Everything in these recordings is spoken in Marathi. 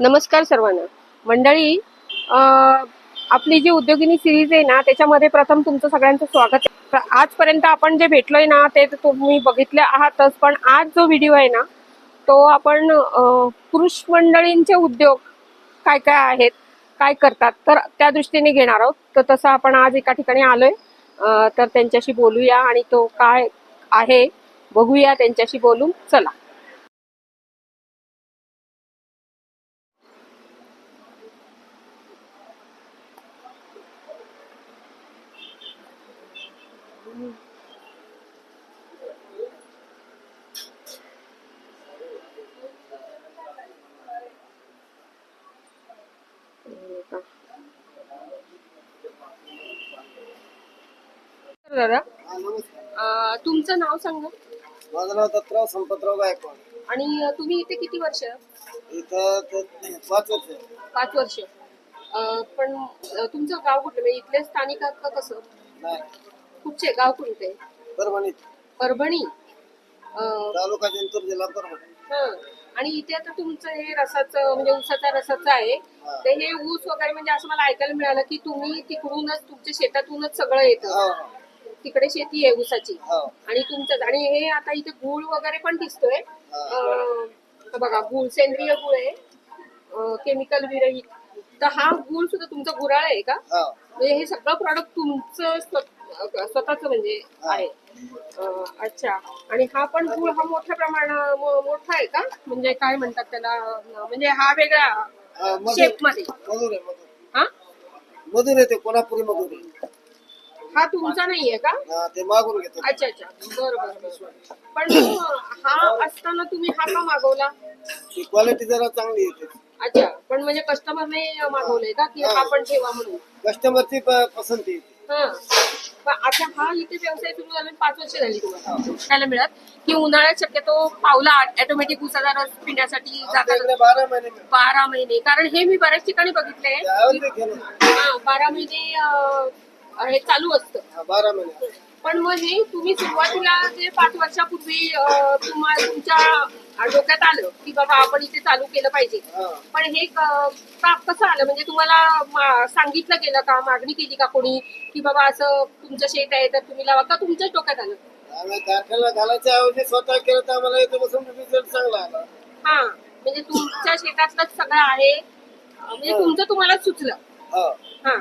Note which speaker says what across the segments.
Speaker 1: नमस्कार सर्वांना. मंडळी आपली जी उद्योगिनी सिरीज आहे ना त्याच्यामध्ये प्रथम तुमचं सगळ्यांचं स्वागत आहे. आजपर्यंत आपण जे भेटलोय ना ते तर तुम्ही बघितले आहातच पण आज जो व्हिडिओ आहे ना तो आपण पुरुष मंडळींचे उद्योग काय काय आहेत काय करतात तर त्या दृष्टीने घेणार आहोत. तर तसं आपण आज एका ठिकाणी आलोय. तर त्यांच्याशी बोलूया आणि तो काय आहे बघूया त्यांच्याशी बोलून. चला. दादा.
Speaker 2: नमस्कार
Speaker 1: अं, तुमचं नाव सांगा.
Speaker 2: माझं नाव दत्तराव संपतराव गायकवाड.
Speaker 1: आणि तुम्ही इथे किती वर्ष?
Speaker 2: इथं ते पाच वर्ष. आहे.
Speaker 1: पाच वर्ष. अं, पण अं, तुमचं गाव कुठलं? म्हणजे इथले स्थानिक आहात का कसं?
Speaker 2: नाही.
Speaker 1: कुठचे गाव कोणते?
Speaker 2: परभणीत
Speaker 1: परभणी. अं,
Speaker 2: तालुका जिंतूर जिल्हा परभणी.
Speaker 1: हं. आणि इथे आता तुमचं हे रसाचं म्हणजे ऊसाचा रसाचं आहे. तर हे ऊस वगैरे म्हणजे असं मला ऐकायला मिळालं की तुम्ही तिकडूनच तुमच्या शेतातूनच सगळं येतं.
Speaker 2: हा.
Speaker 1: तिकडे शेती आहे ऊसाची.
Speaker 2: हा.
Speaker 1: आणि तुमचं आणि हे आता इथे गुळ वगैरे पण दिसतोय.
Speaker 2: हा.
Speaker 1: बघा गुळ सेंद्रिय गुळ आहे. केमिकल विरहित. तर हा गुळ सुद्धा तुमचा गुराळ आहे का?
Speaker 2: हा.
Speaker 1: म्हणजे हे सगळं प्रॉडक्ट तुमचं स्वतःच म्हणजे आहे. अच्छा. आणि हा पण गुळ हा मोठ्या प्रमाणात मोठा आहे का? म्हणजे काय म्हणतात त्याला म्हणजे हा वेगळा
Speaker 2: शेपमध्ये मधुर. आहे मधुर.
Speaker 1: हा?
Speaker 2: मधुर आहे ते कोल्हापुरी मधुर आहे.
Speaker 1: हा तुमचा नाहीये का?
Speaker 2: ते मागून घेतो.
Speaker 1: अच्छा अच्छा. बरं बरं बरं. पण हा असताना तुम्ही हा का मागवला?
Speaker 2: क्वालिटी जरा चांगली येते
Speaker 1: अच्छा. पण म्हणजे कस्टमरने मागवलंय का? की हा. पण ठेवा म्हणून?
Speaker 2: कस्टमरची पसंती येते
Speaker 1: पण आता हा इथे व्यवसाय सुरू झाला पाच वर्ष झाली तुम्हाला. मिळत की उन्हाळ्यात शक्यतो पावला ऑटोमॅटिक उसाचा रस पिण्यासाठी जातात
Speaker 2: बारा महिने
Speaker 1: कारण हे मी बऱ्याच ठिकाणी. हा बारा महिने हे चालू असतं.
Speaker 2: बारा महिने.
Speaker 1: पण मग हे तुम्ही सुरुवातीला जे पाच वर्षापूर्वी तुम्हाला तुमच्या डोक्यात आलं की बाबा आपण इथे चालू केलं पाहिजे. पण हे कसं आलं? म्हणजे तुम्हाला सांगितलं गेलं का? मागणी केली का कोणी? की बाबा असं तुमचं शेत आहे तर तुम्ही लावा का? तुमच्याच डोक्यात आलं.
Speaker 2: कारखान्याला घालायच्या ऐवजी स्वतः केलं तर आम्हाला इथं बसून रिझल्ट चांगला आला.
Speaker 1: हा. म्हणजे तुमच्या शेतातलंच सगळं आहे. म्हणजे तुमचं तुम्हाला सुचलं.
Speaker 2: हा.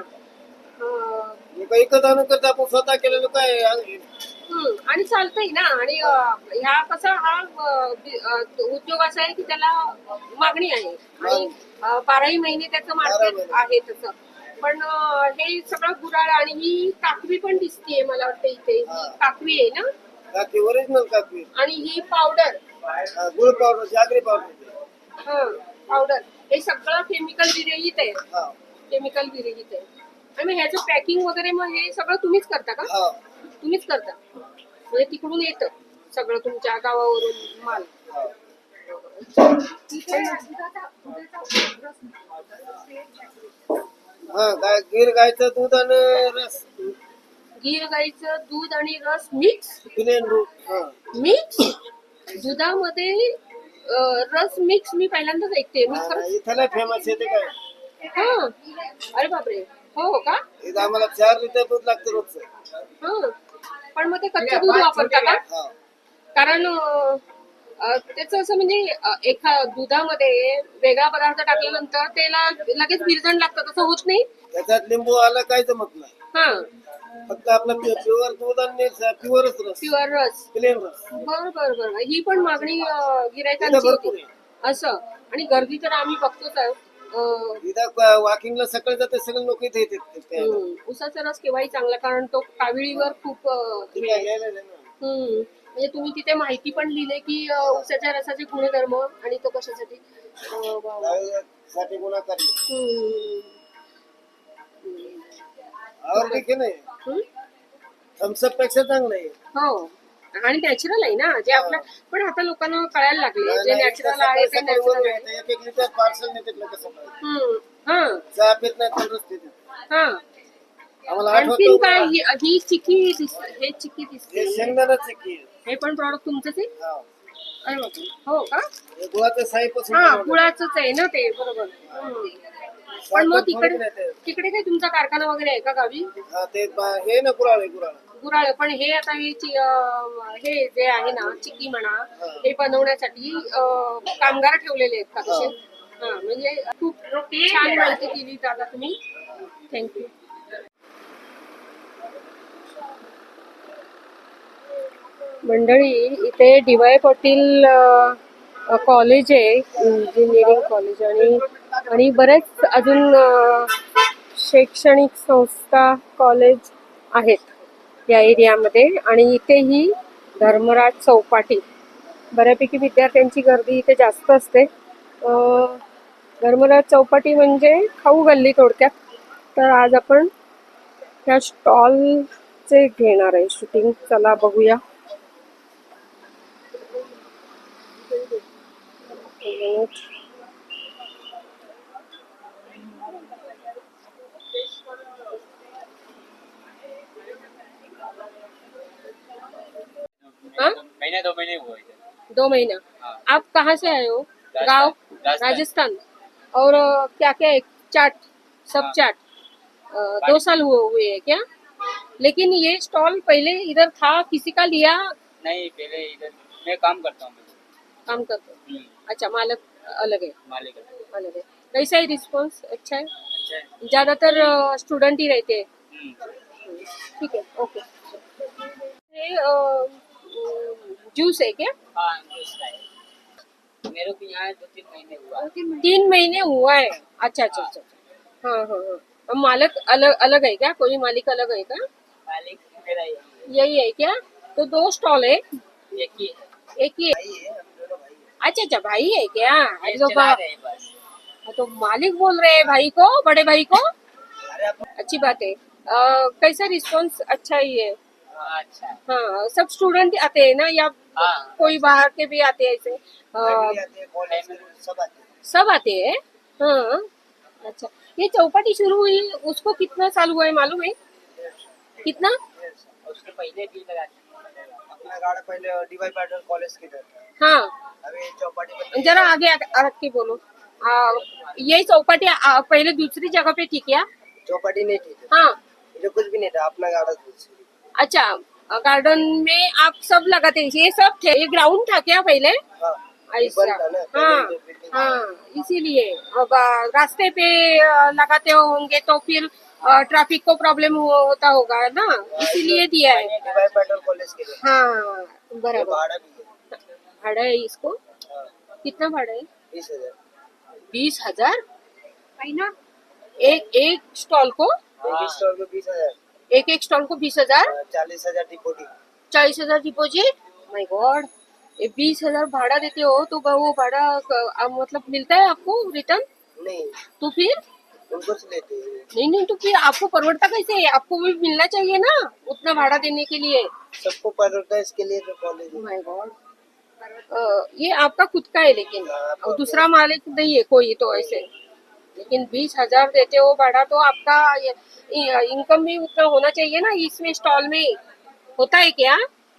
Speaker 2: आणून करता आपण स्वतः केलेलं काय?
Speaker 1: हम्म, आणि चालतंय ना. आणि अं, ह्या कसा हा अं, बि- अं, उद्योग असा आहे की त्याला मागणी आहे. आणि अं, बाराही महिने त्याचं मार्केट. आहे तसं. पण अं, हे सगळं गुराळ आणि ही काकवी पण दिसतीये मला वाटतं इथे. ही. काकवी आहे ना?
Speaker 2: काकी ओरिजिनल काकी
Speaker 1: आणि ही पावडर
Speaker 2: हा, गुळ पावडर जागरी पावडर
Speaker 1: हा पावडर हे सगळं केमिकल विरहित आहे.
Speaker 2: हा.
Speaker 1: केमिकल विरहित आहे. आणि मग ह्याचं पॅकिंग वगैरे मग हे सगळं तुम्हीच करता का?
Speaker 2: हा.
Speaker 1: तुम्हीच करता? म्हणजे तिकडून येतं सगळं तुमच्या गावावरून माल.
Speaker 2: हा. हा गाय गिर गायचं दूध आणि रस.
Speaker 1: गीर गाईचं दूध आणि रस मिक्स?
Speaker 2: प्लेन दूध हा.
Speaker 1: मिक्स? दुधामध्ये अं, रस मिक्स मी पहिल्यांदाच ऐकते. मी खरंच
Speaker 2: फेमस आहे ते काय?
Speaker 1: हा. अरे बापरे. हो हो का?
Speaker 2: इथं आम्हाला चार लिटर दूध लागतं रोजचं.
Speaker 1: हा. पण मग ते कच्चं दूध वापरता का?
Speaker 2: हा.
Speaker 1: कारण अं, अं, त्याचं असं म्हणजे अं, एका दुधामध्ये वेगळा पदार्थ टाकल्यानंतर त्याला लगेच विरजण लागतं तसं होत नाही?
Speaker 2: त्याच्यात लिंबू आलं काय जमत नाही.
Speaker 1: हा.
Speaker 2: फक्त आपलं प्युअर दूध आणि प्युअरच रस.
Speaker 1: प्युअर रस.
Speaker 2: प्लेन रस.
Speaker 1: बर बर बर. ही पण मागणी अं, गिरायकांची
Speaker 2: इथं भरपूर
Speaker 1: होती असं. आणि गर्दी तर आम्ही बघतोच आहे.
Speaker 2: इथं वॉकिंगला सकाळी जाते सगळे लोक इथे येतात प्यायला.
Speaker 1: हम्म, उसाचा रस केव्हाही चांगला कारण तो काविळीवर खूप अं,
Speaker 2: ते
Speaker 1: हे
Speaker 2: काय
Speaker 1: आहे.
Speaker 2: घ्यायला नाही ना.
Speaker 1: हम्म. म्हणजे तुम्ही तिथे माहिती पण लिहिले की अं, उसाच्या रसाचे गुणधर्म आणि तो कशासाठी अं, वा- वा.
Speaker 2: गायसाठी गुणाकारी
Speaker 1: हम्म.
Speaker 2: की नाही
Speaker 1: हम्म?
Speaker 2: थम्सअपपेक्षा चांगलं आहे
Speaker 1: हो आणि नॅचरल आहे ना जे आपलं पण आता लोकांना कळायला लागले जे नॅचरल आहे ते नॅचरल. हा. हा. आणखीन काय ही ही चिकी हे चिकी दिसते.
Speaker 2: हे
Speaker 1: पण प्रॉडक्ट तुमचंच आहे?
Speaker 2: हा.
Speaker 1: हो का?
Speaker 2: हे गुळाचं
Speaker 1: हा आहे ना ते बरोबर. पण मग तिकडे तिकडे काही तुमचा कारखाना वगैरे आहे का गावी?
Speaker 2: हा हे ना कुराळ आहे कुराळ
Speaker 1: गुराळ. पण हे आता हे चि- अं, हे जे आहे ना चिक्की म्हणा हे. बनवण्यासाठी अं, कामगार ठेवलेले आहेत का तसे? हा. म्हणजे खूप छान माहिती दिली दादा तुम्ही. थँक्यू मंडळी इथे डी वाय पाटील अ, कॉलेज आहे इंजिनिअरिंग कॉलेज आणि आणि बरेच अजून अ, शैक्षणिक संस्था कॉलेज आहेत. या एरियामध्ये आणि इथेही धर्मराज चौपाटी. बऱ्यापैकी विद्यार्थ्यांची गर्दी इथे जास्त असते. धर्मराज चौपाटी म्हणजे खाऊ गल्ली थोडक्यात. तर आज आपण ह्या स्टॉलचे घेणार आहे. शूटिंग चला बघूया. हाँ?
Speaker 3: महीने दो महीने
Speaker 1: दो महीना।
Speaker 3: हाँ।
Speaker 1: आप कहाँ से आए हो। गाँव?
Speaker 3: राजस्थान।
Speaker 1: और क्या क्या है? चाट सब
Speaker 3: हाँ।
Speaker 1: चाट दो साल हुए हुए हैं क्या? लेकिन ये स्टॉल पहले इधर था किसी का लिया?
Speaker 3: नहीं पहले इधर। मैं काम करता हूँ
Speaker 1: काम करते हो?
Speaker 3: हम्म,
Speaker 1: अच्छा मालक अलग है।
Speaker 3: मालिक
Speaker 1: अलग है। कैसा है रिस्पॉन्स अच्छा है?
Speaker 3: अच्छा है।
Speaker 1: ज़्यादातर स्टूडेंट ही रहते हैं।
Speaker 3: हम्म,
Speaker 1: ठीक है ओके जूस है क्या?
Speaker 3: हाँ है। मेरे को यहाँ दो तीन महीने हुआ।
Speaker 1: तीन महीने? हुआ है? अच्छा अच्छा अच्छा हाँ हाँ हाँ। अब मालिक अलग अलग है क्या? कोई मालिक अलग है क्या?
Speaker 3: मालिक मेरा
Speaker 1: यही है। क्या? तो दो स्टॉल है।
Speaker 3: एक ही है।
Speaker 1: एक ही है? अच्छा अच्छा भाई है क्या? तो
Speaker 3: हैं
Speaker 1: तो मालिक बोल रहे हैं भाई को बड़े भाई को। अच्छी बात है। अ, कैसा रिस्पॉन्स अच्छा ही है
Speaker 3: हाँ, अच्छा। हाँ
Speaker 1: सब स्टूडेंट आते हैं ना या
Speaker 3: हाँ।
Speaker 1: कोई बाहर के भी आते हैं ऐसे। सब आते हैं। हाँ? अच्छा। ये चौपाटी शुरू हुई उसको कितना साल हुआ है मालूम है? कितना?
Speaker 3: उसके पहले भी लगा
Speaker 2: अपना पहले डीवाई पाटिल कॉलेज की तरफ़
Speaker 1: हाँ।
Speaker 2: अभी चौपाटी में
Speaker 1: जरा आगे रख के बोलो। आ, ये चौपाटी पहले दूसरी जगह पे थी क्या?
Speaker 2: चौपाटी नहीं थी।
Speaker 1: हाँ।
Speaker 2: इधर कुछ भी नहीं था अपना गाड़ा
Speaker 1: अच्छा गार्डन में आप सब लगाते हैं ये सब थे ये ग्राउंड था क्या पहले?
Speaker 2: हाँ
Speaker 1: ऐसा
Speaker 2: ना, पहले
Speaker 1: हाँ हाँ इसीलिए। अब रास्ते पे लगाते होंगे तो फिर ट्रैफ़िक को प्रॉब्लम होता होगा ना? इसीलिए दिया है। हाँ बराबर।
Speaker 2: भाड़ा है।
Speaker 1: इसको?
Speaker 2: हाँ,
Speaker 1: कितना भाड़ा है?
Speaker 2: बीस हज़ार।
Speaker 1: बीस हज़ार? महीना एक एक स्टॉल को
Speaker 2: बीस हज़ार।
Speaker 1: एक एक स्टॉल को बीस हज़ार।
Speaker 2: हाँ, चालीस हज़ार डिपोटी
Speaker 1: चालीस हज़ार डिपॉजिट माय गॉड ये बीस हज़ार भाड़ा देते हो तो वो भाड़ा आ, मतलब मिलता है आपको रिटर्न
Speaker 2: नहीं।
Speaker 1: तो फिर?
Speaker 2: लेते
Speaker 1: नहीं नहीं तो फिर आपको परवड़ता कैसे? है आपको भी मिलना चाहिए ना उतना भाड़ा देने के लिए।
Speaker 2: सबको है इसके लिए तो कॉलेज
Speaker 1: माय गॉड ये आपका खुद का है लेकिन। दूसरा मालिक नहीं है कोई तो ऐसे। लेकिन बीस हज़ार देते हो भाड़ा तो आपका इनकम भी उतना होना चाहिए ना इसमें स्टॉल में होता है क्या?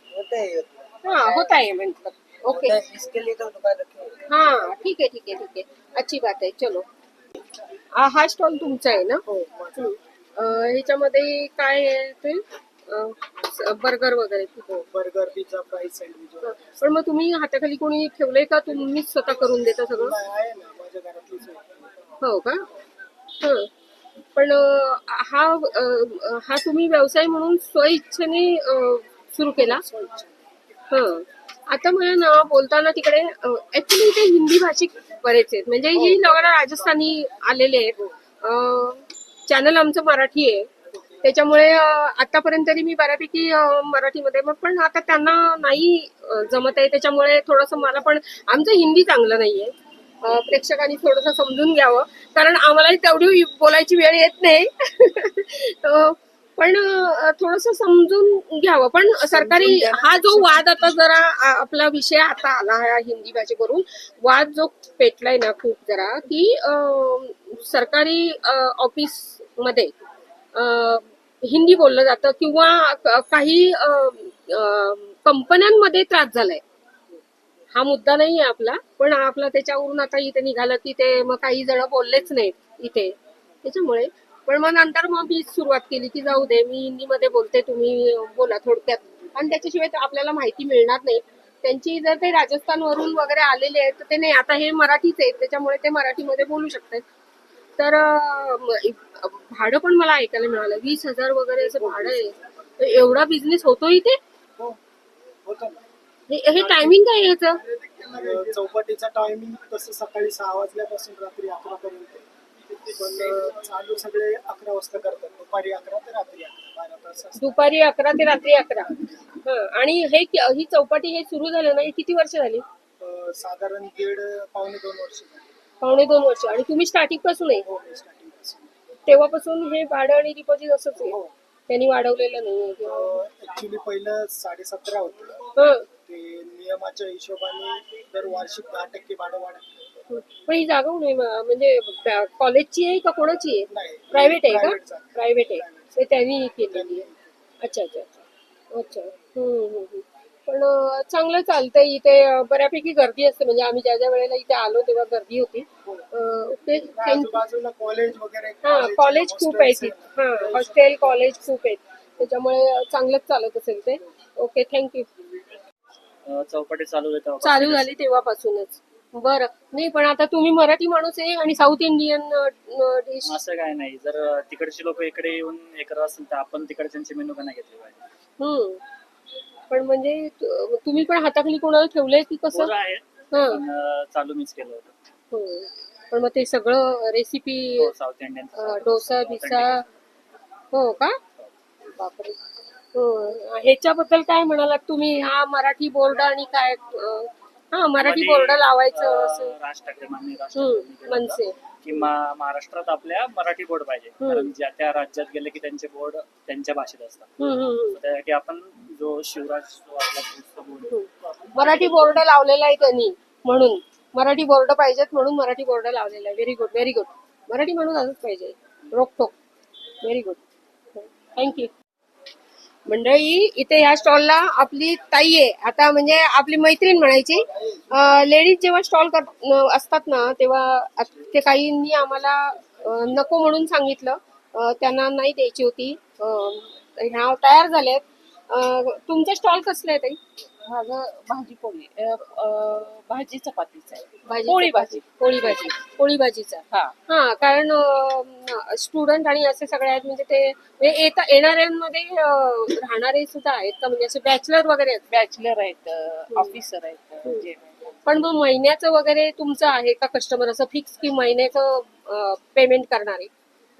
Speaker 2: होता है
Speaker 1: हाँ। होता है मतलब ओके
Speaker 2: इसके लिए तो दुकान रखे हैं।
Speaker 1: हा ठीक आहे ठीक आहे ठीक आहे अच्छी बात आहे चलो. आ, हा स्टॉल तुमचा आहे ना? हम्म. ह्याच्यामध्ये काय आहे ते? बर्गर वगैरे.
Speaker 2: हो, बर्गर पिझ्झा फ्राईज सँडविच
Speaker 1: हं. पण मग तुम्ही हाताखाली कोणी ठेवलंय का? तुम्हीच स्वतः करून देता सगळं?
Speaker 2: आहे ना माझ्या घरातलीच.
Speaker 1: हो का? हं. पण अं, हा अं, हा तुम्ही व्यवसाय म्हणून स्वइच्छेने सुरू केला? हं. आता मला ना बोलताना तिकडे ऍक्च्युली इथे हिंदी भाषिक बरेच आहेत. म्हणजे ही लोक राजस्थानी आलेले आहेत. चॅनल आमचं मराठी आहे. त्याच्यामुळे अं, आतापर्यंत तरी मी बऱ्यापैकी अं, मराठीमध्ये मग पण आता त्यांना नाही अं, जमत आहे. त्याच्यामुळे थोडंसं मला पण आमचं हिंदी चांगलं नाहीये. प्रेक्षकांनी थोडंसं समजून घ्यावं. कारण आम्हालाही तेवढी बोलायची वेळ येत नाही. पण थोडस समजून घ्यावं. पण सरकारी हा जो वाद आता जरा आपला विषय आता आला हा हिंदी भाषेवरून. वाद जो पेटलाय ना खूप जरा की सरकारी ऑफिसमध्ये हिंदी बोललं जातं किंवा काही कंपन्यांमध्ये त्रास झालाय. हा मुद्दा नाही आहे आपला पण आपला त्याच्यावरून आता इथे निघालं की ते मग काही जण बोललेच नाहीत इथे. त्याच्यामुळे पण मग नंतर मग मी सुरुवात केली की जाऊ दे मी हिंदीमध्ये बोलते तुम्ही बोला थोडक्यात. आणि त्याच्याशिवाय तर आपल्याला माहिती मिळणार नाही. त्यांची जर ते राजस्थानवरून वगैरे आलेले आहेत तर ते नाही आता हे मराठीच आहेत त्याच्यामुळे ते मराठीमध्ये बोलू शकतात. तर भाडं पण मला ऐकायला मिळालं. वीस हजार वगैरे असं भाडं आहे. एवढा बिझनेस होतो इथे?
Speaker 2: हो, हो.
Speaker 1: हे हे टायमिंग काय आहे याचं?
Speaker 2: अं, चौपाटीचा टायमिंग तसं सकाळी सहा वाजल्यापासून रात्री अकरा पर्यंत. पण अं, चालू सगळे अकरा वाजता करतात. दुपारी अकरा ते रात्री अकरा. बारा तास असतात.
Speaker 1: दुपारी अकरा ते रात्री अकरा. हं, आणि हे ही चौपाटी हे सुरू झालं ना हे किती वर्ष झाली?
Speaker 2: अं, साधारण दीड पावणे दोन वर्ष झाली.
Speaker 1: पावणे दोन वर्ष. आणि तुम्ही स्टार्टिंगपासून आहे?
Speaker 2: हो स्टार्टिंगपासून
Speaker 1: तेव्हापासून हे भाडं आणि डिपॉझिट असंच आहे?
Speaker 2: हो.
Speaker 1: त्यांनी वाढवलेलं नाही
Speaker 2: ऍक्च्युली पहिलं साडेसतरा होतं.
Speaker 1: हं.
Speaker 2: नियमाच्या हिशोबाने दर वार्षिक दहा टक्के भाडं वाढत.
Speaker 1: पण ही जागा म्हणजे कॉलेजची आहे का कोणाची आहे?
Speaker 2: नाही
Speaker 1: प्रायव्हेट आहे का?
Speaker 2: जागा.
Speaker 1: प्रायव्हेट आहे. ते त्यांनी केलेली आहे. अच्छा अच्छा अच्छा. अच्छा. हम्म, हम्म, हम्म. पण अं, चांगलं चालतंय इथे. अं, बऱ्यापैकी गर्दी असते. म्हणजे आम्ही ज्या ज्या वेळेला इथे आलो तेव्हा गर्दी होती. अं, ते त्यां-
Speaker 2: आजूबाजूला कॉलेज वगैरे
Speaker 1: हा
Speaker 2: college,
Speaker 1: कॉलेज खूप आहे
Speaker 2: hostels
Speaker 1: तिथे हा हॉस्टेल कॉलेज खूप आहेत. त्याच्यामुळे चांगलंच चालत असेल ते. ओके थँक्यू
Speaker 4: चौपाटी चालू आहे तेव्हा
Speaker 1: चालू झाली तेव्हापासूनच. बरं. नाही पण आता तुम्ही मराठी माणूस आहे आणि साऊथ इंडियन डिश
Speaker 4: असं काय नाही. जर तिकडचे लोक इकडे येऊन हे करत असतील तर आपण तिकडे त्यांचे मेनू का नाही घेतले पाहिजे.
Speaker 1: हम्म. पण म्हणजे तु- तुम्ही पण हाताखाली कोणाला ठेवलंय की कसं?
Speaker 4: पोरं आहेत
Speaker 1: हा.
Speaker 4: पण अ, चालू मीच केलं होतं.
Speaker 1: हम्म. पण मग ते सगळं रेसिपी
Speaker 4: हो, साऊथ इंडियन
Speaker 1: डोसा बिसा हो का? बापरे. हो ह्याच्याबद्दल काय म्हणालात तुम्ही? हा मराठी बोर्ड आणि काय अं, हा मराठी बोर्ड लावायचं असं.
Speaker 4: राज ठाकरे माननीय राज
Speaker 1: हम्म,
Speaker 4: ठाकरेंनी केलं
Speaker 1: मनसे.
Speaker 4: होतं की मा- महाराष्ट्रात आपल्या मराठी बोर्ड पाहिजे.
Speaker 1: हम्म.
Speaker 4: कारण ज्या त्या राज्यात गेले की त्यांचे बोर्ड त्यांच्या भाषेत असतात.
Speaker 1: हम्म, हम्म, हम्म.
Speaker 4: तर त्यासाठी आपण जो शिवराज जो आपला पुढचा बोर्ड आहे,
Speaker 1: मराठी बोर्ड लावलेला आहे त्यांनी म्हणून. मराठी बोर्ड पाहिजेत म्हणून मराठी बोर्ड लावलेला आहे. Very good very good Marathi म्हणून असंच पाहिजे. रोकटोक. व्हेरी गुड थँक्यू मंडळी इथे ह्या स्टॉलला आपली ताई आहे. आता म्हणजे आपली मैत्रीण म्हणायची. लेडीज जेव्हा स्टॉल कर असतात ना तेव्हा ते काहींनी आम्हाला नको म्हणून सांगितलं. त्यांना नाही द्यायची होती. ह्या तयार झाल्यात. तुमचे तुमचा स्टॉल कसला आहे ताई?
Speaker 5: माझं भाजी पोळी अ, अ, भाजी चपातीच आहे.
Speaker 1: भाजी
Speaker 5: पोळी भाजी
Speaker 1: पोळी भाजी पोळी भाजीचा
Speaker 5: हा.
Speaker 1: हा कारण स्टुडंट आणि असे सगळे आहेत म्हणजे ते म्हणजे येता येणाऱ्यांमध्ये अं, राहणारे सुद्धा आहेत का? म्हणजे असे बॅचलर वगैरे आहेत.
Speaker 5: बॅचलर आहेत ऑफिसर आहेत जे.
Speaker 1: पण मग महिन्याचं वगैरे तुमचं आहे का कस्टमर असं फिक्स की महिन्याचं पेमेंट करणारे?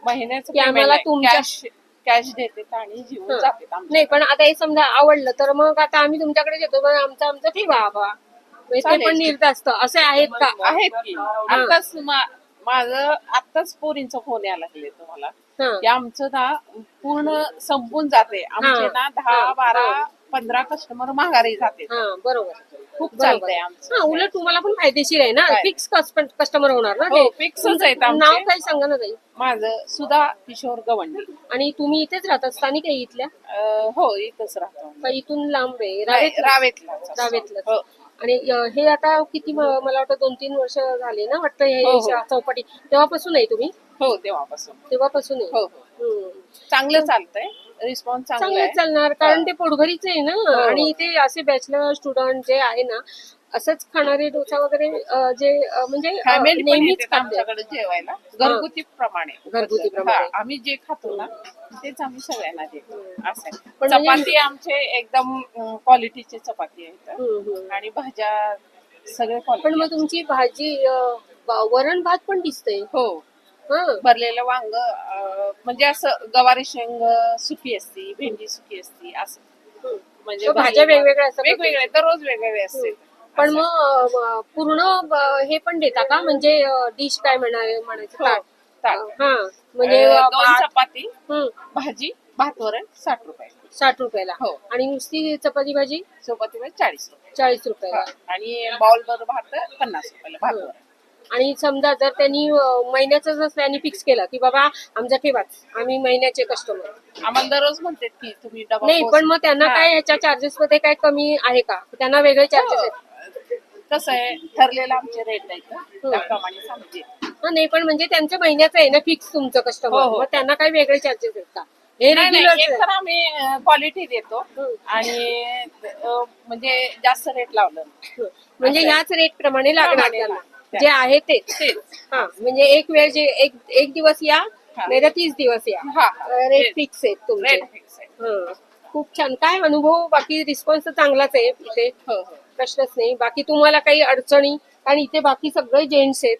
Speaker 5: महिन्याचं
Speaker 1: की आम्हाला तुमच्या-
Speaker 5: कॅश कॅश देतात आणि
Speaker 1: हं.
Speaker 5: जातात आमच्या
Speaker 1: नाही पण आता हे समजा आवडलं तर मग आता आम्ही तुमच्याकडे येतो. पण आमचं आमचं ठेवा बाबा. म्हणजे ते
Speaker 5: चालेल.
Speaker 1: पण निर्धास्त असे आहेत का?
Speaker 5: आहेत की. आताच माझं आताच पोरींचा फोन यायला लागले तुम्हाला.
Speaker 1: हा.
Speaker 5: की आमचं ना पूर्ण संपून जाते. आमचे
Speaker 1: हा.
Speaker 5: ना दहा
Speaker 1: हा.
Speaker 5: बारा पंधरा कस्टमर माघारी जाते
Speaker 1: हा बरोबर.
Speaker 5: खूप. चालतंय आमचं
Speaker 1: हा उलट तुम्हाला पण फायदेशीर आहे ना? फिक्स कस्टमर होणार ना
Speaker 5: हो,
Speaker 1: ते
Speaker 5: fix च आहेत आमचे.
Speaker 1: नाव काय सांगा ना ताई
Speaker 5: माझं सुधा किशोर गवंडी
Speaker 1: आणि तुम्ही इथेच राहतात स्थानिक आहे इथल्या
Speaker 5: अ, हो इथंच राहतो आम्ही.
Speaker 1: का इथून लांब आहे
Speaker 5: नाही,
Speaker 1: रावेतला?
Speaker 5: रावेतलाच असतो.
Speaker 1: रावेतलाच.
Speaker 5: हो.
Speaker 1: आणि अ, हे आता किती म- मला वाटतं दोन तीन वर्ष झाले ना वाटतं हे
Speaker 5: हो, हो.
Speaker 1: चौपाटी तेव्हापासून आहे तुम्ही
Speaker 5: हो तेव्हापासून
Speaker 1: तेव्हापासून आहे
Speaker 5: हो हो. चांगलं चालतंय. रिस्पॉन्स चांगला
Speaker 1: चांगलं
Speaker 5: आहे.
Speaker 1: चालणार कारण ते पोटभरीच आहे ना?
Speaker 5: हो.
Speaker 1: आणि ते असे बॅचलर स्टुडंट जे आहे ना असंच खाणारे डोसा वगैरे अ, जे अ, म्हणजे अ,
Speaker 5: फॅमिली पण
Speaker 1: नेहमीच
Speaker 5: येते
Speaker 1: खाते
Speaker 5: आमच्याकडे जेवायला. घरगुती प्रमाणे.
Speaker 1: घरगुती प्रमाणे.
Speaker 5: हा, आम्ही जे खातो ना तेच आम्ही सगळ्यांना देतो. असं आहे.
Speaker 1: पण म्हणजे-
Speaker 5: चपाती आमचे एकदम क्वालिटीचे चपाती आहेत.
Speaker 1: हम्म, हम्म.
Speaker 5: आणि भाज्या सगळे
Speaker 1: पण
Speaker 5: quality
Speaker 1: मग तुमची भाजी अ, वरण भात पण दिसतंय.
Speaker 5: हो
Speaker 1: हा.
Speaker 5: भरलेलं वांग म्हणजे असं गवारी शेंग सुकी असती भेंडी सुकी असती असं. म्हणजे
Speaker 1: तर भाज्या
Speaker 5: भरलेलं-
Speaker 1: वेगवेगळ्या असतात. का
Speaker 5: वेगवेगळे दररोज वेगवेगळे असते
Speaker 1: पण मग पूर्ण हे पण देता का? म्हणजे डिश काय म्हणा म्हणायचं?
Speaker 5: हो,
Speaker 1: म्हणजे
Speaker 5: दोन चपाती भाजी भात वरण साठ रुपये.
Speaker 1: साठ रुपयाला.
Speaker 5: हो.
Speaker 1: आणि नुसती चपाती भाजी?
Speaker 5: चपाती भाजी चाळीस रुपये.
Speaker 1: चाळीस रुपयाला.
Speaker 5: आणि बाउल वर भात पन्नास रुपयाला भात वरण
Speaker 1: आणि समजा जर त्यांनी महिन्याचं जर त्यांनी फिक्स केलं की बाबा आमचा ठेवाच आम्ही महिन्याचे कस्टमर
Speaker 5: आम्हाला दररोज म्हणतात की तुम्ही
Speaker 1: नाही पण मग त्यांना
Speaker 5: हा.
Speaker 1: काय याच्या चार्जेस मध्ये काय कमी आहे का? त्यांना वेगळे चार्जेस आहेत.
Speaker 5: कसं आहे ठरलेलं आमचे रेट सांगते
Speaker 1: हा. नाही पण म्हणजे त्यांचं महिन्याचं आहे ना फिक्स तुमचं कस्टमर
Speaker 5: हो, हो.
Speaker 1: मग त्यांना काही वेगळे चार्जेस आहेत का? हे रेग्युलर
Speaker 5: आम्ही क्वालिटी देतो. आणि म्हणजे जास्त रेट लावलं.
Speaker 1: म्हणजे
Speaker 5: आहे.
Speaker 1: ह्याच रेट प्रमाणे लागणार. जे आहे तेच. हा. म्हणजे एक वेळ जे एक एक दिवस या. नाही तर तीस दिवस या.
Speaker 5: हा.
Speaker 1: रेट. फिक्स आहेत तुमचे.
Speaker 5: आहे
Speaker 1: हा. खूप छान. काय अनुभव? बाकी रिस्पॉन्स तर चांगलाच आहे इथे.
Speaker 5: हो हो.
Speaker 1: प्रश्नच नाही. बाकी तुम्हाला काही अडचणी? कारण इथे बाकी सगळे जेंट्स आहेत.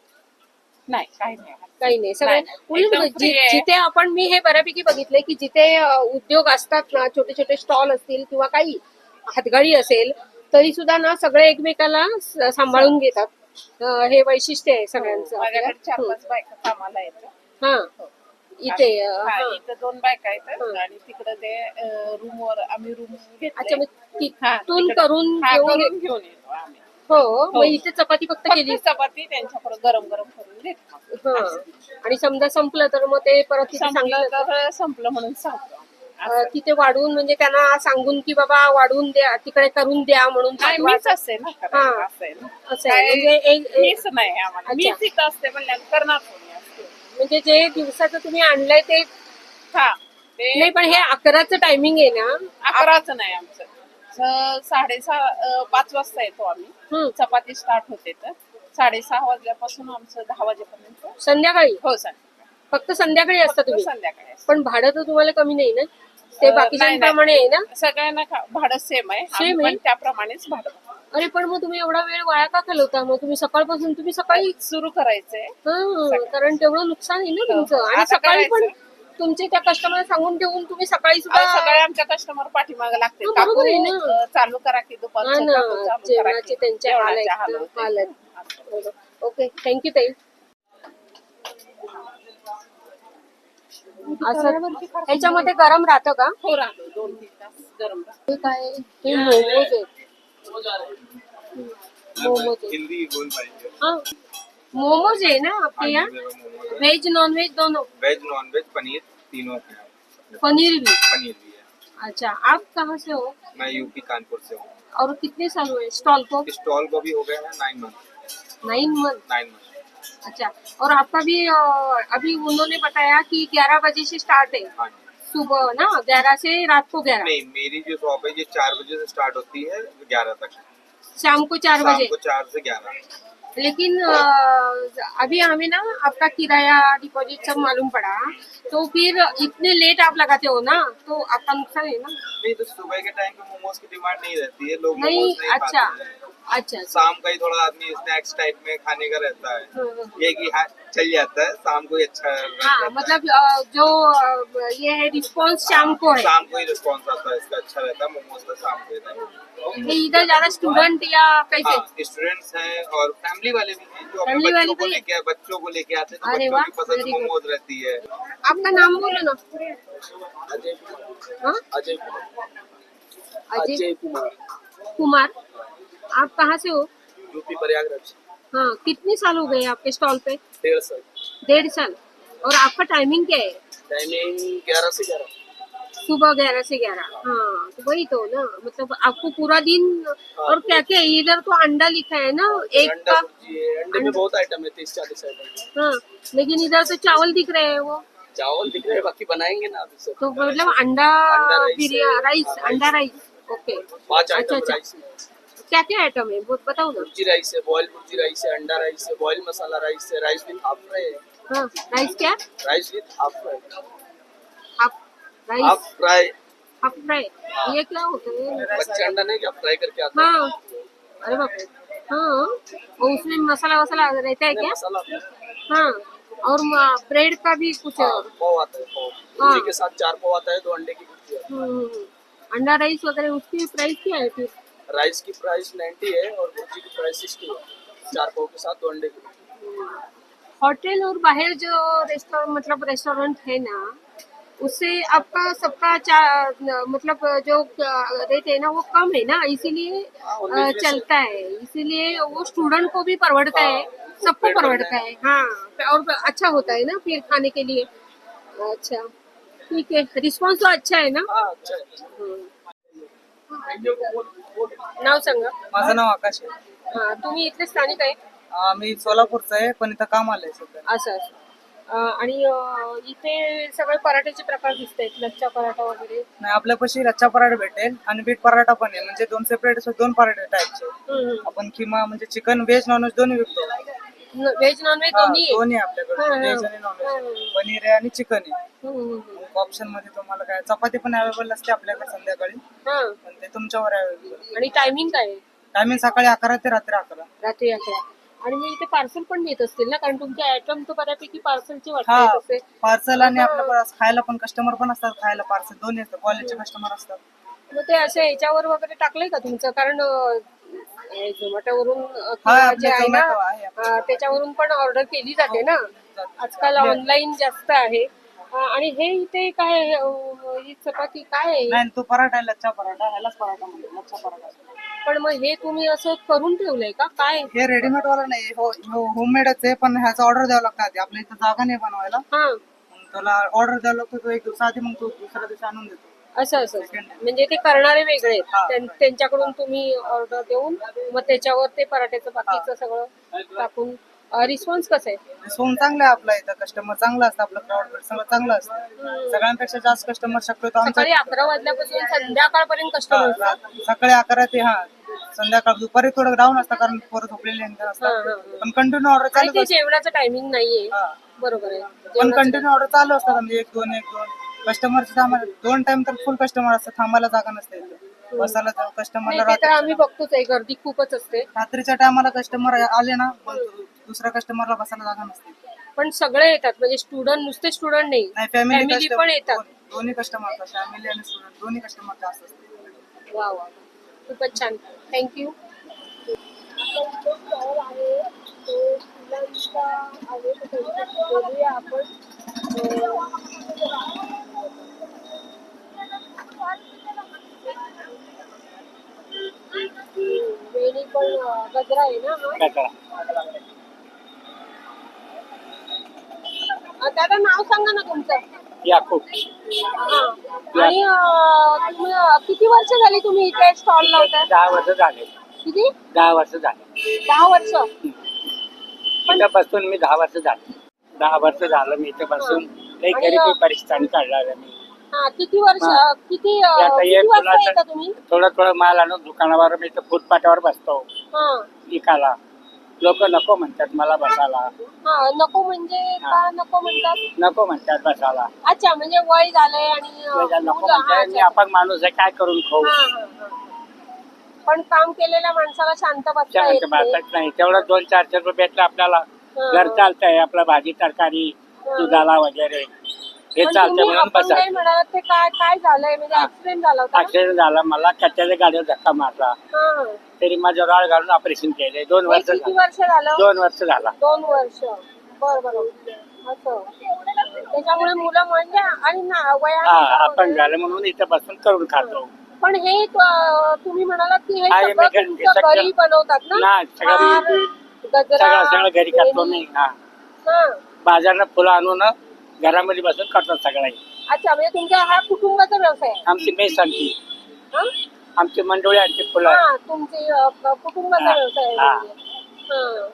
Speaker 5: नाही काही नाही.
Speaker 1: काही नाही. सगळे
Speaker 5: नाही, एकदम
Speaker 1: जि-
Speaker 5: free आहे.
Speaker 1: जिथे आपण मी हे बऱ्यापैकी बघितलंय की जिथे अ, उद्योग असतात ना छोटे छोटे स्टॉल असतील किंवा काही हातगाडी असेल तरी सुद्धा ना सगळे एकमेकाला स- सांभाळून घेतात. अ, हे वैशिष्ट्य आहे सगळ्यांचं
Speaker 5: माझ्याकडे चार. पाच बायका कामाला येतात.
Speaker 1: हा. इथे अ,
Speaker 5: हा,
Speaker 1: हा.
Speaker 5: इथं दोन बायका आहेत
Speaker 1: हं.
Speaker 5: आणि तिकडे ते रूम वर आम्ही रूम
Speaker 1: अच्छा मग
Speaker 5: हा,
Speaker 1: तिथून
Speaker 5: तिकडे-
Speaker 1: करून
Speaker 5: हा,
Speaker 1: घेऊन
Speaker 5: करून घेऊन येतो आम्ही.
Speaker 1: हो
Speaker 5: हो.
Speaker 1: मग इथे चपाती फक्त केली.
Speaker 5: फक्त चपाती त्यांच्याकडे गरम गरम करून देतो
Speaker 1: हा. आणि समजा संपलं तर मग ते परत तिथे
Speaker 5: संपलं तर संपलं म्हणून सांगतो.
Speaker 1: तिथे वाढवून म्हणजे त्यांना सांगून की बाबा वाढवून द्या तिकडे करून द्या म्हणून
Speaker 5: नाही
Speaker 1: पाठवा.
Speaker 5: मीच असते ना
Speaker 1: हा.
Speaker 5: करायला, असं आहे
Speaker 1: म्हणजे एक- एक-
Speaker 5: मीच नाही आम्हाला.
Speaker 1: अच्छा.
Speaker 5: मीच इथं असते पण करणार कोणी असते.
Speaker 1: म्हणजे जे दिवसाचं तुम्ही आणलंय ते
Speaker 5: हा. ते
Speaker 1: नाही पण हे अकराचं टायमिंग आहे ना?
Speaker 5: अकराचं नाही आमचं. स- साडेसहा अं, पाच वाजता येतो आम्ही. चपाती स्टार्ट होते तर. साडेसहा वाजल्यापासून आमचं दहा वाजेपर्यंत.
Speaker 1: संध्याकाळी?
Speaker 5: हो सर
Speaker 1: फक्त संध्याकाळी असता तुम्ही?
Speaker 5: संध्याकाळी असतं.
Speaker 1: पण भाडं तर तुम्हाला कमी नाही ना? ते बाकीच्यांप्रमाणे आहे ना?
Speaker 5: सगळ्यांना भाडं सेम आहे. आम्ही
Speaker 1: Same आहे?
Speaker 5: पण त्याप्रमाणेच भाडं.
Speaker 1: अरे पण मग तुम्ही एवढा वेळ वाया का घालवता? मग तुम्ही सकाळपासून तुम्ही सकाळी
Speaker 5: सुरू करायचंय.
Speaker 1: हा कारण तेवढं नुकसान आहे ना तुमचं. आणि
Speaker 5: आता
Speaker 1: सकाळी पण. तुमचे त्या कस्टमर सांगून ठेवून तुम्ही सकाळी सुद्धा
Speaker 5: सगळे आमच्या कस्टमर पाठीमागे लागते
Speaker 1: हा, बरोबर आहे
Speaker 5: काकू,
Speaker 1: ना.
Speaker 5: अं, चालू करा की
Speaker 1: हा
Speaker 5: दुपारचं
Speaker 1: ना.
Speaker 5: काकू, चालू करा
Speaker 1: जेवणाचे
Speaker 5: की.
Speaker 1: त्यांचे हाल
Speaker 5: जेवणाचे
Speaker 1: आहेत
Speaker 5: हाल
Speaker 1: ना,
Speaker 5: होते.
Speaker 1: हाल आहेत. ओके. थँक्यू ताई. असं ह्याच्यामध्ये गरम राहतं का?
Speaker 5: हो राहतो. दोन तीन तास गरम
Speaker 1: हे काय? हे मोमोज आहेत. मोमोज आहेत. हाँ. मोमोज है ना आपके यहाँ वेज नॉन वेज दोनों
Speaker 6: वेज नॉन वेज पनीर तीनों है
Speaker 1: पनीर भी
Speaker 6: पनीर भी है
Speaker 1: अच्छा. आप कहाँ से हो?
Speaker 6: मैं यूपी कानपुर से हूँ.
Speaker 1: और कितने साल हुए? स्टॉल को?
Speaker 6: स्टॉल को भी हो गए हैं nine month
Speaker 1: nine month
Speaker 6: nine month
Speaker 1: अच्छा और आपका भी अभी उन्होंने बताया कि ग्यारह बजे से स्टार्ट है।
Speaker 6: हाँ।
Speaker 1: सुबह ना ग्यारह से रात को ग्यारह।
Speaker 6: नहीं मेरी जो शॉप है ये चार बजे से स्टार्ट होती है ग्यारह तक।
Speaker 1: शाम को चार बजे।
Speaker 6: को चार से ग्यारह।
Speaker 1: लेकिन अभी हमें ना आपका किराया डिपॉजिट सब मालूम पड़ा। तो फिर इतने लेट आप लगाते हो ना तो आपका नुकसान है ना?
Speaker 6: नहीं तो सुबह के टाइम पे मोमोज की डिमांड नहीं रहती है लोग
Speaker 1: नहीं
Speaker 6: नहीं
Speaker 1: अच्छा।
Speaker 6: हैं।
Speaker 1: अच्छा
Speaker 6: शाम का ही थोड़ा आदमी स्नैक्स टाइप में खाने का रहता है।
Speaker 1: हाँ, हाँ।
Speaker 6: ये कि हाँ चल जाता है शाम को ही अच्छा
Speaker 1: हाँ मतलब जो ये है रिस्पॉन्स शाम को है।
Speaker 6: शाम को ही रिस्पॉन्स आता है इसका अच्छा रहता है मोमोज का शाम को ही है।
Speaker 1: ये इधर ज़्यादा स्टूडेंट या कैसे?
Speaker 6: हाँ स्टूडेंट्स हैं और फैमिली वाले भी हैं जो अपने
Speaker 1: वाले
Speaker 6: बच्चों को
Speaker 1: भी?
Speaker 6: लेके बच्चों को लेके आते हैं तो बच्चों की पसंद मोमोज रहती है।
Speaker 1: आपका नाम बोलो ना। हाँ?
Speaker 2: अजय
Speaker 1: अजय
Speaker 2: कुमार
Speaker 1: कुमार। आप कहाँ से हो?
Speaker 2: यूपी प्रयागराज।
Speaker 1: हाँ कितने साल हो गए आपके स्टॉल पे?
Speaker 2: डेढ़ साल।
Speaker 1: डेढ़ साल। और आपका टाइमिंग क्या है?
Speaker 2: टाइमिंग ग्यारह से ग्यारह।
Speaker 1: सुबह ग्यारह से ग्यारह। हाँ। तो वही तो ना। मतलब आपको पूरा दिन और क्या क्या है इधर तो अंडा लिखा है ना एक का
Speaker 2: अंडे में बहुत आइटम है तीस चालीस आइटम
Speaker 1: हाँ। लेकिन इधर तो चावल दिख रहे हैं वो।
Speaker 2: चावल दिख रहे हैं बाकी बनाएँगे ना अभी
Speaker 1: तो मतलब अंडा बिरया राइस
Speaker 2: हाँ,
Speaker 1: अंडा
Speaker 2: राइस।
Speaker 1: ओके
Speaker 2: पाँच
Speaker 1: अच्छा, अच्छा। क्या क्या आइटम है? वो बताओ ना।
Speaker 2: भुर्जी राइस है बॉयल भुर्जी राइस है अंडा राइस है बॉयल मसाला राइस है राइस विथ हाफ़ फ्राई है।
Speaker 1: हाँ राइस क्या?
Speaker 2: Rice with half fry
Speaker 1: half rice
Speaker 2: half fry
Speaker 1: half fry ये क्या होता है?
Speaker 2: बच्चे अंडा नहीं क्या फ्राई करके आता है।
Speaker 1: हाँ। अरे बाप हाँ। और उसमें मसाला वसाला रहता है क्या?
Speaker 2: मसाला हाँ।
Speaker 1: और ब्रेड का भी कुछ
Speaker 2: हाँ, पाव आता है पाव।
Speaker 1: हाँ।
Speaker 2: के साथ चार पाव आता है दो अंडे की
Speaker 1: हम्म, अंडा राइस वगैरह उसकी प्राइस क्या है फिर?
Speaker 2: है राइस की प्राइस 90 है और भुर्जी की प्राइस 60 है। चार पाव के साथ दो अंडे की
Speaker 1: होटल और बाहर जो रेस्टोरेंट मतलब रेस्टोरेंट है ना उससे आपका सबका मतलब जो रेट है ना वो कम है ना? इसीलिए
Speaker 2: हाँ,
Speaker 1: चलता है। इसीलिए वो स्टूडेंट को भी परवड़ता है सबको परवड़ता है। हाँ। और अच्छा होता है ना फिर खाने के लिए। अच्छा ठीक है। रिस्पॉन्स तो अच्छा है ना?
Speaker 2: हाँ अच्छा है।
Speaker 1: नाव सांगा
Speaker 7: माझं नाव आकाश आहे.
Speaker 1: हा तुम्ही इथले स्थानिक आहे?
Speaker 7: मी सोलापूरचा आहे पण इथं काम आलंय सध्या.
Speaker 1: असं असं. अं, आणि अं, इथे सगळे पराठ्याचे प्रकार दिसत आहेत लच्छा पराठा वगैरे.
Speaker 7: नाही आपल्यापाशी रच्चा पराठा भेटेल आणि बीट पराठा पण आहे. म्हणजे दोन सेपरेट दोन पराठे टाईपचे
Speaker 1: हम्म,
Speaker 7: आपण किमा म्हणजे चिकन व्हेज नॉनव्हेज दोन्ही विकतो.
Speaker 1: व्हेज नॉनव्हेज
Speaker 7: हा,
Speaker 1: दोन्ही. आहे?
Speaker 7: दोन्ही आहे आपल्याकडे.
Speaker 1: हा.
Speaker 7: व्हेज आणि नॉनव्हेज
Speaker 1: हा.
Speaker 7: पनीर आहे आणि चिकन आहे.
Speaker 1: हम्म, हम्म, हम्म.
Speaker 7: ऑप्शनमध्ये तुम्हाला काय चपाती पण अवेलेबल असते आपल्याकडे संध्याकाळी.
Speaker 1: हा.
Speaker 7: पण ते तुमच्यावर अवेलेबल
Speaker 1: आणि टायमिंग काय आहे?
Speaker 7: टायमिंग सकाळी अकरा ते रात्री अकरा.
Speaker 1: रात्री अकरा. आणि मग इथे पार्सल पण येत असतील ना? कारण तुमचे आयटम तर बऱ्यापैकी पार्सलचे वाटत
Speaker 7: हा
Speaker 1: असते
Speaker 7: पार्सल आणि आपल्या खायला पण कस्टमर पण असतात खायला पार्सल दोन्ही असतात. कॉलेजचे कस्टमर असतात.
Speaker 1: मग ते असं याच्यावर वगैरे टाकलंय का तुमचं? कारण झोमॅटोवरून
Speaker 7: हा,
Speaker 1: जे आहे ना
Speaker 7: Zomato आहे आपलं.
Speaker 1: अं, त्याच्यावरून पण ऑर्डर केली जाते ना. आजकाल ऑनलाईन जास्त आहे. अं, आणि हे इथे काय अं, ही चपाती काय आहे?
Speaker 7: नाही तो पराठा आहे लच्छा पराठा. ह्यालाच पराठा म्हणतो लच्छा पराठा.
Speaker 1: पण मग हे तुम्ही असं करून ठेवलंय का? काय?
Speaker 7: हे रेडीमेड वाला नाही हो होममेडच आहे पण ह्याचा ऑर्डर द्यावा लागतो आधी. आपल्या इथं जागा नाही बनवायला.
Speaker 1: हा.
Speaker 7: मग त्याला ऑर्डर द्यावा लागतो तो एक दिवस आधी मग तो दुसऱ्या दिवशी आणून देतो.
Speaker 1: असं असं म्हणजे ते करणारे वेगळे आहेत. त्यां- त्यांच्याकडून तुम्ही ऑर्डर देऊन मग त्याच्यावर ते पराठ्याचं बाकीचं सगळं टाकून रिस्पॉन्स कसं आहे?
Speaker 7: रिस्पॉन्स चांगला आहे आपला इथं. कस्टमर चांगलं असतं आपलं क्राऊड सगळं चांगलं असतं. सगळ्यांपेक्षा जास्त कस्टमर शक्यतो
Speaker 1: सकाळी अकरा वाजल्यापासून संध्याकाळपर्यंत
Speaker 7: हा,
Speaker 1: कस्टमर
Speaker 7: रा- सकाळी अकरा ते हा संध्याकाळ दुपारी थोडं डाऊन असतं कारण पोरं झोपलेले असतात. पण कंटिन्यू ऑर्डर
Speaker 1: आणि
Speaker 7: चालू
Speaker 1: ते जेवणाचं टायमिंग नाहीये.
Speaker 7: हा.
Speaker 1: बरोबर आहे.
Speaker 7: पण कंटिन्यू ऑर्डर चालू असतात म्हणजे एक दोन एक दोन. कस्टमरचे आम्हाला दोन टाइम तर फुल कस्टमर असतात थांबायला जागा नसते इथं. बसायला
Speaker 1: नाही,
Speaker 7: कस्टमरला
Speaker 1: ते तर आम्ही बघतोच आहे गर्दी खूपच असते.
Speaker 7: रात्रीच्या टायमाला कस्टमर आले ना मग दुसऱ्या कस्टमरला बसायला जागा नसते.
Speaker 1: पण सगळे येतात म्हणजे स्टुडंट नुसते स्टुडंट नाही.
Speaker 7: नाही फॅमिली
Speaker 1: पण येतात.
Speaker 7: दोन्ही कस्टमर असतात फॅमिली आणि स्टुडंट दोन्ही कस्टमर जास्त असतात.
Speaker 1: वा वा खूपच छान. थँक्यू वेणी पण अं, गजरा आहे ना हा? अं, दादा नाव सांगा ना तुमचं.
Speaker 4: याकूब.
Speaker 1: हा. आणि अं, तुम्ही अं, किती वर्ष झाली तुम्ही इथे स्टॉल लावताय?
Speaker 4: दहा वर्ष झाले.
Speaker 1: किती?
Speaker 4: दहा वर्ष झाले.
Speaker 1: दहा वर्ष.
Speaker 4: इथं बसून मी दहा वर्ष झाले. दहा वर्ष झालं मी इथे बसून काही गरीबी परिस्थिती काढला मी
Speaker 1: हा किती वर्ष
Speaker 4: हा.
Speaker 1: किती अं,
Speaker 4: आता
Speaker 1: किती
Speaker 4: एक
Speaker 1: वाजता
Speaker 4: फुलाचं-
Speaker 1: येता तुम्ही?
Speaker 4: थोडं थोडं माल आणून दुकानावर मी इथं फुटपाटावर बसतो.
Speaker 1: हा.
Speaker 4: विकायला लोक नको म्हणतात मला बसायला.
Speaker 1: हा नको म्हणजे का नको म्हणतात?
Speaker 4: नको म्हणतात बसायला.
Speaker 1: अच्छा म्हणजे वय झालंय आणि अं,
Speaker 4: नको
Speaker 1: मुलं- हा,
Speaker 4: म्हणतात मी
Speaker 1: अच्छा.
Speaker 4: आपण माणूस आहे काय करून खाऊ?
Speaker 1: हा, हा, हा. पण काम केलेल्या माणसाला शांत बसता
Speaker 4: शांत
Speaker 1: नाही.
Speaker 4: बसत नाही. तेवढं दोन चारशे रुपये भेटले आपल्याला.
Speaker 1: हा.
Speaker 4: घर चालतंय आपलं भाजी तरकारी दुधाला वगैरे. हे
Speaker 1: पण
Speaker 4: चालतंय
Speaker 1: तुम्ही
Speaker 4: म्हणून
Speaker 1: काय म्हणालात ते काय काय झालंय? म्हणजे ऍक्सिडेंट झाला होता?
Speaker 4: ऍक्सिडेंट झाला. मला कच्च्याच्या गाडीवर धक्का मारला.
Speaker 1: हा.
Speaker 4: तरी माझं राळ घालून ऑपरेशन केले. दोन
Speaker 1: हे
Speaker 4: वर्ष
Speaker 1: किती
Speaker 4: झालं.
Speaker 1: वर्ष झालं?
Speaker 4: दोन वर्ष झाला.
Speaker 1: दोन वर्ष. बर बर. असं. त्याच्यामुळे मुलं म्हणजे आणि ना
Speaker 4: हा
Speaker 1: वया
Speaker 4: आपण झालं म्हणून इथं बसून करून खातो.
Speaker 1: पण हे अं, तुम्ही म्हणालात की हे सगळं
Speaker 4: मी घरी-
Speaker 1: तुमच्या
Speaker 4: सगळं-
Speaker 1: घरी बनवतात ना?
Speaker 4: सगळं मी-
Speaker 1: हार, गजरा
Speaker 4: सगळं सगळं घरी हा.
Speaker 1: हा.
Speaker 4: बाजारनं फुलं आणून घरामध्ये बसून करतो सगळं
Speaker 1: अच्छा म्हणजे तुमच्या हा कुटुंबाचा व्यवसाय आहे
Speaker 4: आमची मेस आणती
Speaker 1: हा?
Speaker 4: आमची मंडोळी आणते फुलं
Speaker 1: हा तुमची अं, कुटुंबाचा
Speaker 4: हा,
Speaker 1: व्यवसाय आहे
Speaker 4: हा.
Speaker 1: म्हणजे. हा.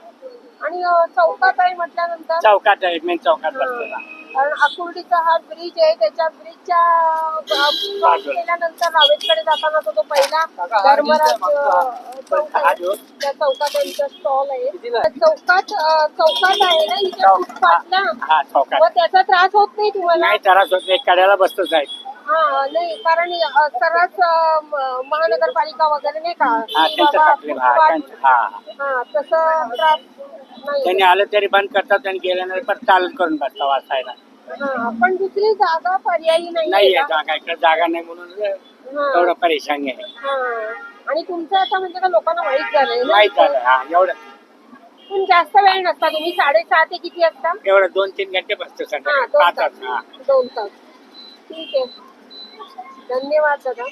Speaker 1: आणि अं, चौकात आहे म्हटल्यानंतर
Speaker 4: चौकात आहे मेन चौकात. बसलेला
Speaker 1: कारण अकुर्डीचा हा ब्रिज आहे त्याच्या ब्रिजच्या क्रॉस केल्यानंतर रावेतकडे जाताना तो तो पहिला धर्मराज चौक आहे. त्या चौकात त्यांचा स्टॉल आहे. चौकात चौकात आहे ना इथे फुटपाथला
Speaker 4: हा
Speaker 1: मग त्याचा त्रास होत नाही तुम्हाला?
Speaker 4: नाही त्रास होत नाही. कड्याला बसतोच आहे
Speaker 1: हा नाही कारण सर्रास महानगरपालिका वगैरे नाही का?
Speaker 4: हा
Speaker 1: की
Speaker 4: त्यांचं
Speaker 1: बाबा
Speaker 4: तकलीफ हा
Speaker 1: फुटपाथ-
Speaker 4: त्यांचं हा.
Speaker 1: हा तसं त्रास
Speaker 4: त्यांनी आलं तरी बंद करतात आणि गेल्यानंतर पण चालून करून बसता वाचायला.
Speaker 1: हा पण दुसरी जागा पर्यायी
Speaker 4: नाही
Speaker 1: नाही
Speaker 4: आहे जागा इकडे जागा नाही म्हणून एवढं परेशानी आहे.
Speaker 1: हा आणि तुमचं आता म्हणजे का लोकांना माहीत झालंय ना?
Speaker 4: माहीत झालं हा एवढं.
Speaker 1: पण जास्त वेळ नसता तुम्ही साडेसहा ते किती असता
Speaker 4: एवढं दोन तीन घंटे बसतो
Speaker 1: हा
Speaker 4: संध्याकाळी
Speaker 1: दोन
Speaker 4: पाच
Speaker 1: तास.
Speaker 4: हा.
Speaker 1: दोन तास. ठीक आहे. धन्यवाद दादा.